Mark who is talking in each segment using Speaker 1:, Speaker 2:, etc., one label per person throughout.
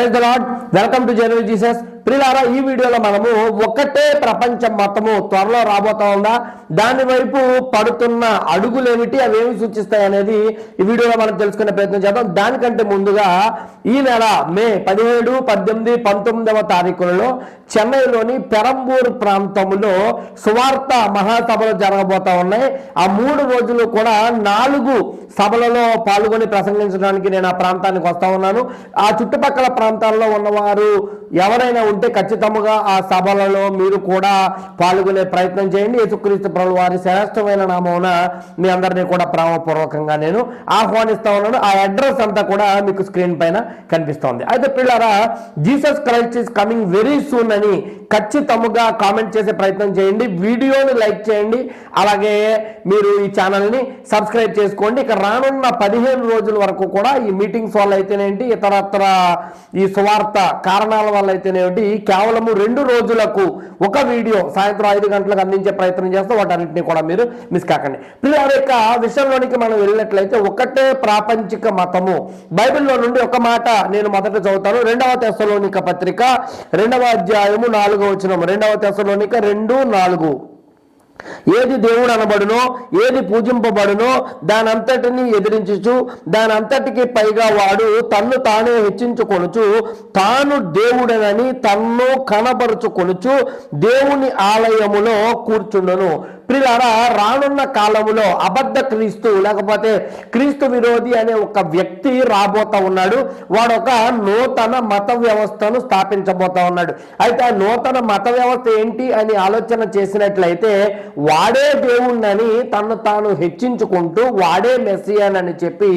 Speaker 1: praise the Lord welcome to general Jesus ప్రిలారా ఈ వీడియోలో మనము ఒకటే ప్రపంచం మొత్తము త్వరలో రాబోతా ఉందా? దాని వైపు పడుతున్న అడుగులు ఏమిటి అవి ఏమి సూచిస్తాయి అనేది ఈ వీడియోలో మనం తెలుసుకునే ప్రయత్నం చేద్దాం. దానికంటే ముందుగా ఈ నెల మే పదిహేడు పద్దెనిమిది పంతొమ్మిదవ తారీఖులలో చెన్నైలోని పెరంబూర్ ప్రాంతంలో సువార్త మహాసభలు జరగబోతా ఉన్నాయి. ఆ మూడు రోజులు కూడా నాలుగు సభలలో పాల్గొని ప్రసంగించడానికి నేను ఆ ప్రాంతానికి వస్తా ఉన్నాను. ఆ చుట్టుపక్కల ప్రాంతాల్లో ఉన్నవారు ఎవరైనా ఉంటే ఖచ్చితంగా ఆ సభలలో మీరు కూడా పాల్గొనే ప్రయత్నం చేయండి. యేసుక్రీస్తు ప్రభు వారి శ్రేష్టమైన నామమున మీ అందరినీ కూడా ప్రేమపూర్వకంగా నేను ఆహ్వానిస్తా ఉన్నాను. ఆ అడ్రస్ అంతా కూడా మీకు స్క్రీన్ పైన కనిపిస్తోంది. అయితే పిల్లరా Jesus Christ is coming very soon అని ఖచ్చితంగా కామెంట్ చేసే ప్రయత్నం చేయండి. వీడియోని లైక్ చేయండి. అలాగే మీరు ఈ ఛానల్ని సబ్స్క్రైబ్ చేసుకోండి. ఇక రానున్న పదిహేను రోజుల వరకు కూడా ఈ మీటింగ్స్ వల్ల అయితేనేంటి ఇతరత్ర ఈ సువార్త కారణాల వాళ్ళు అయితేనేమిటి కేవలము రెండు రోజులకు ఒక వీడియో సాయంత్రం ఐదు గంటలకు అందించే ప్రయత్నం చేస్తాం వాటన్నింటినీ కూడా మీరు మిస్ కాకండి. పిల్లల యొక్క విషయంలోనికి మనం వెళ్ళినట్లయితే ఒకటే ప్రాపంచిక మతము. బైబిల్లో నుండి ఒక మాట నేను మొదట చదువుతాను. రెండవ తెశలోనిక పత్రిక రెండవ అధ్యాయము నాలుగవ వచనం రెండవ తెశలోనిక రెండు నాలుగు. ఏది దేవుడు అనబడునో ఏది పూజింపబడునో దానంతటిని ఎదిరించుచు దానంతటికి పైగా వాడు తన్ను తానే హెచ్చించుకొనుచు తాను దేవుడనని తన్ను కనబరుచుకొనుచు దేవుని ఆలయములో కూర్చుండను. ప్రిలారా రానున్న కాలములో అబద్ధ క్రీస్తు లేకపోతే క్రీస్తు విరోధి అనే ఒక వ్యక్తి రాబోతా ఉన్నాడు. వాడు ఒక నూతన మత వ్యవస్థను స్థాపించబోతా ఉన్నాడు. అయితే ఆ నూతన మత వ్యవస్థ ఏంటి అని ఆలోచన చేసినట్లయితే వాడే దేవుణ్ణని తను తాను హెచ్చించుకుంటూ వాడే మెస్సియన్ అని చెప్పి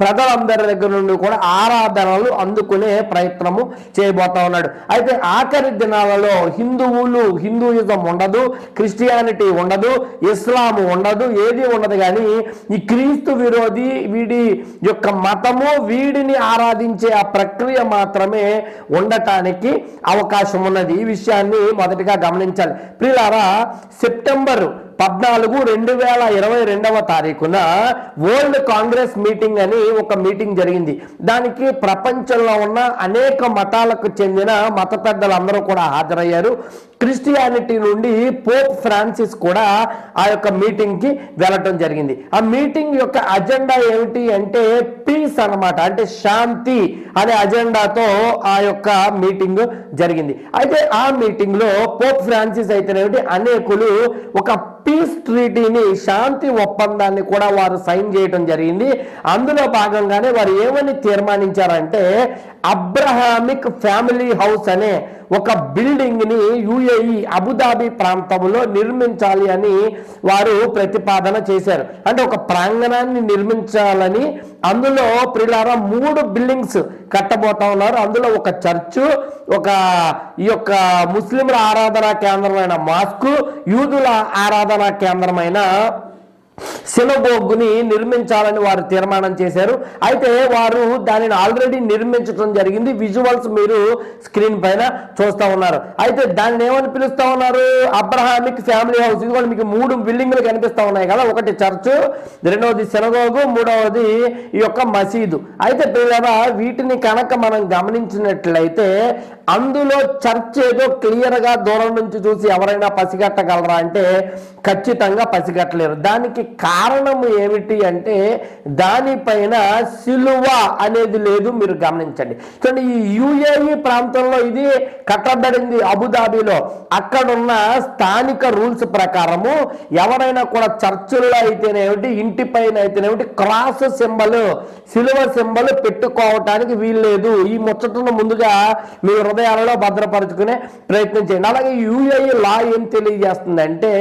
Speaker 1: ప్రజలందరి దగ్గర నుండి కూడా ఆరాధనలు అందుకునే ప్రయత్నము చేయబోతా ఉన్నాడు. అయితే ఆఖరి దినాలలో హిందువులు హిందూయిజం ఉండదు క్రిస్టియానిటీ ఉండదు ఇస్లాము ఉండదు ఏది ఉండదు కానీ ఈ క్రీస్తు విరోధి వీడి యొక్క మతము వీడిని ఆరాధించే ఆ ప్రక్రియ మాత్రమే ఉండటానికి అవకాశం ఉన్నది. ఈ విషయాన్ని మొదటిగా గమనించాలి. ప్రియులారా సెప్టెంబర్ పద్నాలుగు రెండు వేల ఇరవై రెండవ తారీఖున వరల్డ్ కాంగ్రెస్ మీటింగ్ అని ఒక మీటింగ్ జరిగింది. దానికి ప్రపంచంలో ఉన్న అనేక మతాలకు చెందిన మత పెద్దలందరూ కూడా హాజరయ్యారు. క్రిస్టియానిటీ నుండి పోప్ ఫ్రాన్సిస్ కూడా ఆ యొక్క మీటింగ్కి వెళ్ళటం జరిగింది. ఆ మీటింగ్ యొక్క అజెండా ఏమిటి అంటే పీస్ అన్నమాట అంటే శాంతి అనే అజెండాతో ఆ యొక్క మీటింగ్ జరిగింది. అయితే ఆ మీటింగ్లో పోప్ ఫ్రాన్సిస్ అయితేనేమిటి? అనేకులు ఒక పీస్ ట్రీటీని శాంతి ఒప్పందాన్ని కూడా వారు సైన్ చేయడం జరిగింది. అందులో భాగంగానే వారు ఏమని తీర్మానించారంటే అబ్రహామిక్ ఫ్యామిలీ హౌస్ అనే ఒక బిల్డింగ్ని యుఏఈ అబుదాబి ప్రాంతంలో నిర్మించాలి అని వారు ప్రతిపాదన చేశారు. అంటే ఒక ప్రాంగణాన్ని నిర్మించాలని అందులో ప్రిలారా మూడు బిల్డింగ్స్ కట్టబోతా ఉన్నారు. అందులో ఒక చర్చు ఒక ఈ యొక్క ముస్లింల ఆరాధనా కేంద్రమైన మాస్కు యూదుల ఆరాధనా కేంద్రమైన సినగోగుని నిర్మించాలని వారు తీర్మానం చేశారు. అయితే వారు దానిని ఆల్రెడీ నిర్మించడం జరిగింది. విజువల్స్ మీరు స్క్రీన్ పైన చూస్తా ఉన్నారు. అయితే దానిని ఏమని పిలుస్తా ఉన్నారు? Abrahamic family house. ఇది మీకు మూడు బిల్డింగ్లు కనిపిస్తూ ఉన్నాయి కదా. ఒకటి చర్చ్ రెండవది సినగోగు మూడవది ఈ యొక్క మసీదు. అయితే పిల్లరా వీటిని కనుక మనం గమనించినట్లయితే అందులో చర్చ్ ఏదో క్లియర్గా దూరం నుంచి చూసి ఎవరైనా పసిగట్టగలరా అంటే ఖచ్చితంగా పసిగట్టలేరు. దానికి కారణం ఏమిటి అంటే దానిపైన సిలువ అనేది లేదు మీరు గమనించండి. చూడండి ఈ యుఏఈ ప్రాంతంలో ఇది కట్టబడింది అబుదాబిలో. అక్కడున్న స్థానిక రూల్స్ ప్రకారము ఎవరైనా కూడా చర్చిల్లో అయితేనేమిటి ఇంటి పైన అయితేనేమిటి క్రాస్ సింబల్ సిలువ సింబల్ పెట్టుకోవటానికి వీల్లేదు. ఈ ముచ్చటను ముందుగా మీ హృదయాలలో భద్రపరుచుకునే ప్రయత్నం చేయండి. అలాగే యుఏఈ లా ఏం తెలియజేస్తుంది అంటే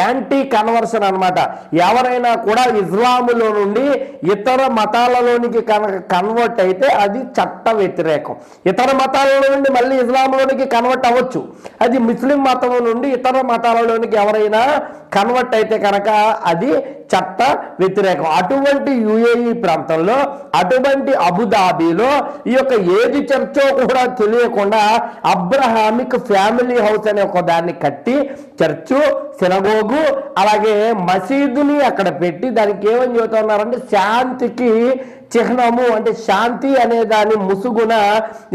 Speaker 1: యాంటీ కన్వర్షన్ అన్నమాట. ఎవరైనా కూడా ఇస్లాములో నుండి ఇతర మతాలలోనికి కనుక కన్వర్ట్ అయితే అది చట్ట వ్యతిరేకం. ఇతర మతాల నుండి మళ్ళీ ఇస్లాంలోనికి కన్వర్ట్ అవ్వచ్చు. అది ముస్లిం మతం నుండి ఇతర మతాలలోనికి ఎవరైనా కన్వర్ట్ అయితే కనుక అది చట్ట వ్యతిరేకం. అటువంటి యుఏఈ ప్రాంతంలో అటువంటి అబుదాబీలో ఈ యొక్క ఏది చర్చో కూడా తెలియకుండా అబ్రహామిక్ ఫ్యామిలీ హౌస్ అనే ఒక దాన్ని కట్టి చర్చు సినగోగు అలాగే మసీదుని అక్కడ పెట్టి దానికి ఏమని చెబుతున్నారంటే శాంతికి చిహ్నము అంటే శాంతి అనే దాని ముసుగున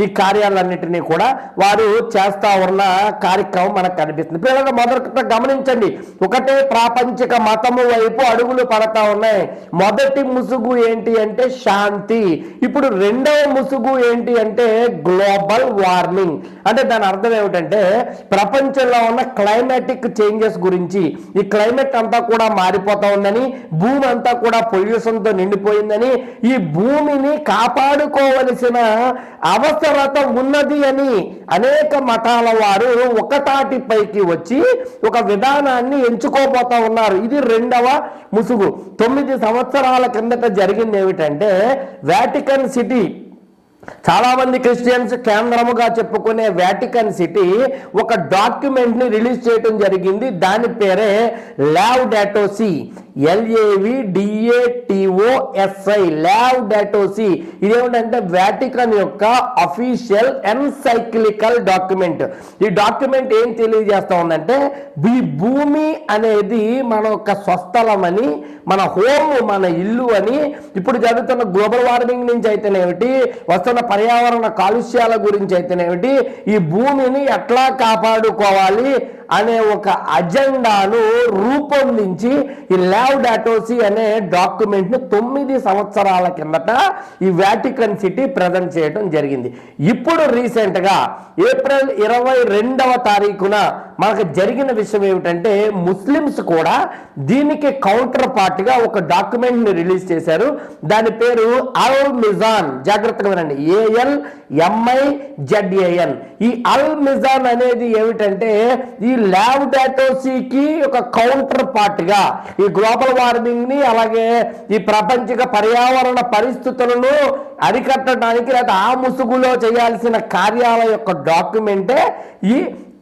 Speaker 1: ఈ కార్యాలన్నింటినీ కూడా వారు చేస్తా ఉన్న కార్యక్రమం మనకు కనిపిస్తుంది. పిల్లలు మొదట గమనించండి. ఒకటే ప్రాపంచిక మతము వైపు అడుగులు పడతా ఉన్నాయి. మొదటి ముసుగు ఏంటి అంటే శాంతి. ఇప్పుడు రెండవ ముసుగు ఏంటి అంటే గ్లోబల్ వార్మింగ్. అంటే దాని అర్థం ఏమిటంటే ప్రపంచంలో ఉన్న క్లైమాటిక్ చేంజెస్ గురించి. ఈ క్లైమేట్ అంతా కూడా మారిపోతా ఉందని భూమి అంతా కూడా పొల్యూషన్తో నిండిపోయిందని ఈ భూమిని కాపాడుకోవలసిన అవసరత ఉన్నది అని అనేక మతాల వారు ఒకతాటిపైకి వచ్చి ఒక విధానాన్ని ఎంచుకోబోతా ఉన్నారు. ఇది రెండవ ముసుగు. తొమ్మిది సంవత్సరాల కిందట జరిగింది ఏమిటంటే వాటికన్ సిటీ. చాలా మంది క్రిస్టియన్స్ కేంద్రముగా చెప్పుకునే వాటికన్ సిటీ ఒక డాక్యుమెంట్ని రిలీజ్ చేయడం జరిగింది. దాని పేరే లావ్ డాటోసీ ఎల్ఏవి డిఏటిఓఎస్ఐ లావ్ డాటోసి ఇదేమిటంటే వాటికన్ యొక్క అఫీషియల్ ఎన్సైక్లికల్ డాక్యుమెంట్ ఈ డాక్యుమెంట్ ఏం తెలియజేస్తా ఉందంటే ఈ భూమి అనేది మన యొక్క స్వస్థలమని మన హోమ్ మన ఇల్లు అని ఇప్పుడు జరుగుతున్న గ్లోబల్ వార్మింగ్ నుంచి అయితేనేమిటి వస్తున్న పర్యావరణ కాలుష్యాల గురించి అయితేనేమిటి ఈ భూమిని ఎట్లా కాపాడుకోవాలి అనే ఒక అజెండాను రూపొందించి ఈ ల్యావ్ డాటోసి అనే డాక్యుమెంట్ను తొమ్మిది సంవత్సరాల కిందట ఈ వాటికన్ సిటీ ప్రజెంట్ చేయడం జరిగింది. ఇప్పుడు రీసెంట్గా ఏప్రిల్ ఇరవై రెండవ తారీఖున మనకు జరిగిన విషయం ఏమిటంటే ముస్లిమ్స్ కూడా దీనికి కౌంటర్ పార్ట్గా ఒక డాక్యుమెంట్ని రిలీజ్ చేశారు. దాని పేరు అల్ మిజాన్. జాగ్రత్తగా వినండి. ఏఎల్ ఎంఐ జడ్ఏఎన్ ఈ అల్ మిజాన్ అనేది ఏమిటంటే ఈ ల్యాబ్ డాటోసీకి ఒక కౌంటర్ పార్ట్గా ఈ గ్లోబల్ వార్మింగ్ని అలాగే ఈ ప్రపంచిక పర్యావరణ పరిస్థితులను అరికట్టడానికి లేదా ఆ ముసుగులో చేయాల్సిన కార్యాల యొక్క డాక్యుమెంటే ఈ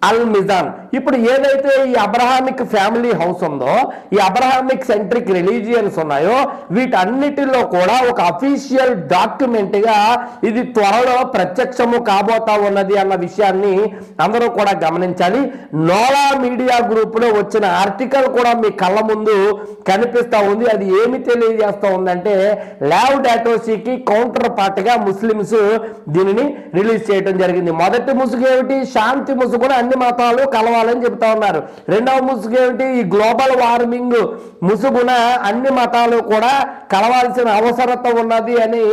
Speaker 1: అల్ మిజాన్. ఇప్పుడు ఏదైతే ఈ అబ్రహామిక్ ఫ్యామిలీ హౌస్ ఉందో ఈ అబ్రహామిక్ సెంట్రిక్ రిలీజియన్స్ ఉన్నాయో వీటన్నిటిలో కూడా ఒక అఫీషియల్ డాక్యుమెంట్గా ఇది త్వరలో ప్రత్యక్షము కాబోతా ఉన్నది అన్న విషయాన్ని అందరూ కూడా గమనించాలి. నోలా మీడియా గ్రూప్లో వచ్చిన ఆర్టికల్ కూడా మీ కళ్ళ ముందు కనిపిస్తా ఉంది. అది ఏమి తెలియజేస్తా ఉందంటే ల్యావ్ డాటోసీకి కౌంటర్ పార్ట్గా ముస్లిమ్స్ దీనిని రిలీజ్ చేయడం జరిగింది. మొదటి ముసుగు ఏమిటి శాంతి ముసుగున అన్ని మతాలు కలవాలని చెప్తా ఉన్నారు. రెండవ ముసుగు ఏమిటి? ఈ గ్లోబల్ వార్మింగ్ ముసుగున అన్ని మతాలు కూడా కలవాల్సిన అవసరత ఉన్నది అని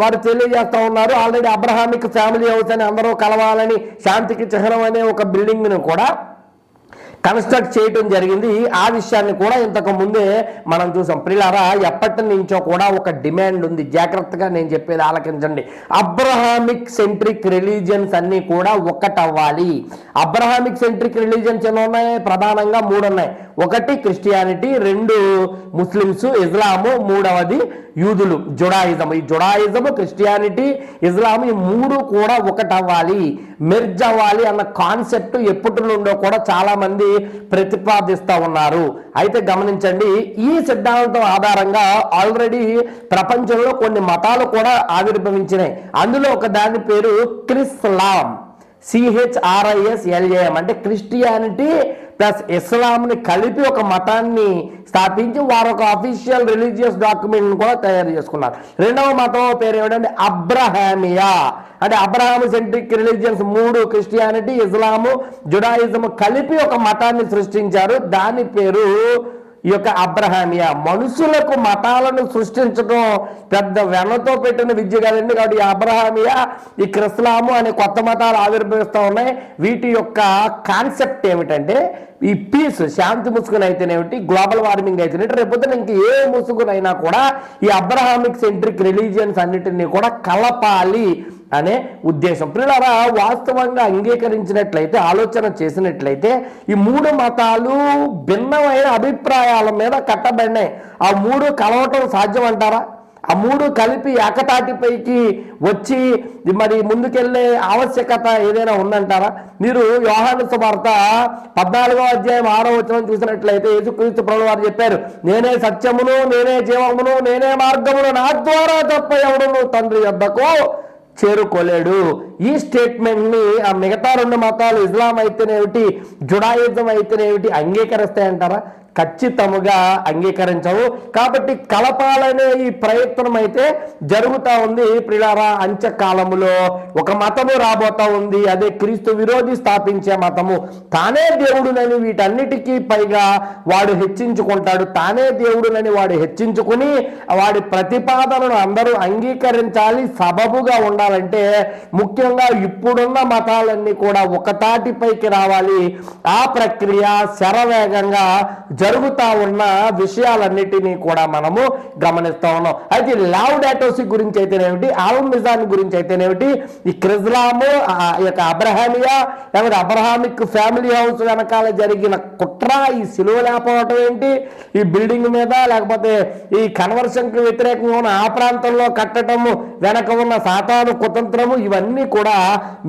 Speaker 1: వారు తెలియజేస్తా ఉన్నారు. ఆల్రెడీ అబ్రహామిక్ ఫ్యామిలీ హౌస్ అని అందరూ కలవాలని శాంతికి చిహ్నం అనే ఒక బిల్డింగ్ను కూడా కన్స్ట్రక్ట్ చేయటం జరిగింది. ఆ విషయాన్ని కూడా ఇంతకు ముందే మనం చూసాం. ప్రిలారా ఎప్పటి నుంచో కూడా ఒక డిమాండ్ ఉంది. జాగ్రత్తగా నేను చెప్పేది ఆలకించండి. అబ్రహామిక్ సెంట్రిక్ రిలీజియన్స్ అన్ని కూడా ఒక్కటవ్వాలి అబ్రహామిక్ సెంట్రిక్ రిలీజియన్స్ ఎలా ఉన్నాయి? ప్రధానంగా మూడు ఉన్నాయి. ఒకటి క్రిస్టియానిటీ రెండు ముస్లిమ్స్ ఇస్లాము మూడవది యూదులు. జుడాయిజం. ఈ జుడాయిజం క్రిస్టియానిటీ ఇస్లాం ఈ మూడు కూడా ఒకటవ్వాలి. మెర్జ్ అవ్వాలి అన్న కాన్సెప్ట్ ఎప్పటి నుండో కూడా చాలా మంది ప్రతిపాదిస్తా ఉన్నారు. అయితే గమనించండి ఈ సిద్ధాంతం ఆధారంగా ఆల్రెడీ ప్రపంచంలో కొన్ని మతాలు కూడా ఆవిర్భవించినాయి. అందులో ఒక దాని పేరు క్రిస్లాం. సిహెచ్ఆర్ఐఎస్ ఎల్ఏఎం అంటే క్రిస్టియానిటీ ప్లస్ ఇస్లాంని కలిపి ఒక మతాన్ని స్థాపించి వారు ఒక అఫీషియల్ రిలీజియస్ డాక్యుమెంట్ని కూడా తయారు చేసుకున్నారు. రెండవ మతం పేరు ఏమిటంటే అబ్రహామియా. అంటే అబ్రహాము సెంట్రిక్ రిలీజియన్స్ మూడు క్రిస్టియానిటీ ఇస్లాము జుడాయిజం కలిపి ఒక మతాన్ని సృష్టించారు. దాని పేరు ఈ యొక్క అబ్రహామియా మనుషులకు మతాలను సృష్టించడం పెద్ద వెనతో పెట్టిన విద్య కదండి. కాబట్టి ఈ అబ్రహామియా ఈ క్రిస్లాము అనే కొత్త మతాలు ఆవిర్భవిస్తూ ఉన్నాయి. వీటి యొక్క కాన్సెప్ట్ ఏమిటంటే ఈ పీస్ శాంతి ముసుగును అయితేనేమిటి గ్లోబల్ వార్మింగ్ అయితేనేటి రేపొద్దున ఇంక ఏ ముసుగునైనా కూడా ఈ అబ్రహామిక్ సెంట్రిక్ రిలీజియన్స్ అన్నిటినీ కూడా కలపాలి అనే ఉద్దేశం. పిల్లరా వాస్తవంగా అంగీకరించినట్లయితే ఆలోచన చేసినట్లయితే ఈ మూడు మతాలు భిన్నమైన అభిప్రాయాల మీద కట్టబడినాయి. ఆ మూడు కలవటం సాధ్యం అంటారా ఆ మూడు కలిపి ఏకతాటిపైకి వచ్చి మరి ముందుకెళ్ళే ఆవశ్యకత ఏదైనా ఉందంటారా? మీరు వ్యవహార సువార్త పద్నాలుగో అధ్యాయం ఆరో వచనం చూసినట్లయితే యేసుక్రీస్తు ప్రభు వారు చెప్పారు నేనే సత్యమును నేనే జీవమును నేనే మార్గమును నా ద్వారా తప్ప ఎవడును తండ్రి యొద్దకు చేరుకోలేడు. ఈ స్టేట్మెంట్ని ఆ మిగతా రెండు మతాలు ఇస్లాం అయితేనేమిటి జుడాయిజం అయితేనేమిటి అంగీకరిస్తాయంటారా? ఖచ్చితముగా అంగీకరించవు. కాబట్టి కలపాలనే ఈ ప్రయత్నం అయితే జరుగుతూ ఉంది ప్రిలారా అంత్యకాలములో. ఒక మతము రాబోతా ఉంది. అదే క్రీస్తు విరోధి స్థాపించే మతము. తానే దేవుడునని వీటన్నిటికీ పైగా వాడు హెచ్చించుకుంటాడు. తానే దేవుడునని వాడు హెచ్చించుకుని వాడి ప్రతిపాదనను అందరూ అంగీకరించాలి. సబబుగా ఉండాలంటే ముఖ్యంగా ఇప్పుడున్న మతాలన్నీ కూడా ఒకతాటిపైకి రావాలి. ఆ ప్రక్రియ శరవేగంగా జరుగుతా ఉన్న విషయాలన్నిటినీ కూడా మనము గమనిస్తా ఉన్నాం. అయితే లావ్ డాటోసి గురించి అయితేనేమిటి ఆల్మిజాన్ గురించి అయితేనేమిటి ఈ క్రిజ్లాము ఈ యొక్క అబ్రహామియా లేకపోతే అబ్రహామిక్ ఫ్యామిలీ హౌస్ వెనకాల జరిగిన కుట్ర ఈ సిలువ లేకపోవటం ఏంటి? ఈ బిల్డింగ్ మీద లేకపోతే ఈ కన్వర్షన్కి వ్యతిరేకంగా ఉన్న ఆ ప్రాంతంలో కట్టడము వెనక ఉన్న సాతాను కుతంత్రము ఇవన్నీ కూడా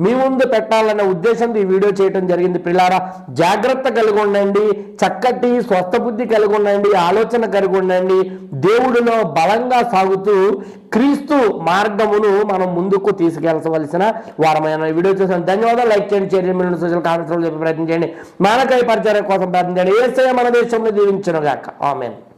Speaker 1: మీ ముందు పెట్టాలనే ఉద్దేశంతో ఈ వీడియో చేయడం జరిగింది. పిల్లారా జాగ్రత్త కలిగి ఉండండి. చక్కటి స్వస్థ కొత్త బుద్ధి కలిగి ఉండండి ఆలోచన కలిగి ఉండండి. దేవుడిలో బలంగా సాగుతూ క్రీస్తు మార్గమును మనం ముందుకు తీసుకెళ్ళవలసిన వారమైన వీడియో చూసాను ధన్యవాదాలు. లైక్ చేయండి షేర్ చేయండి సోషల్ కామెంట్స్ చెప్పి ప్రయత్నం చేయండి. మానకాయ పరిచయం కోసం ప్రయత్నం చేయండి ఏసే మన దేశంలో దీవించను గాక ఆమెన్.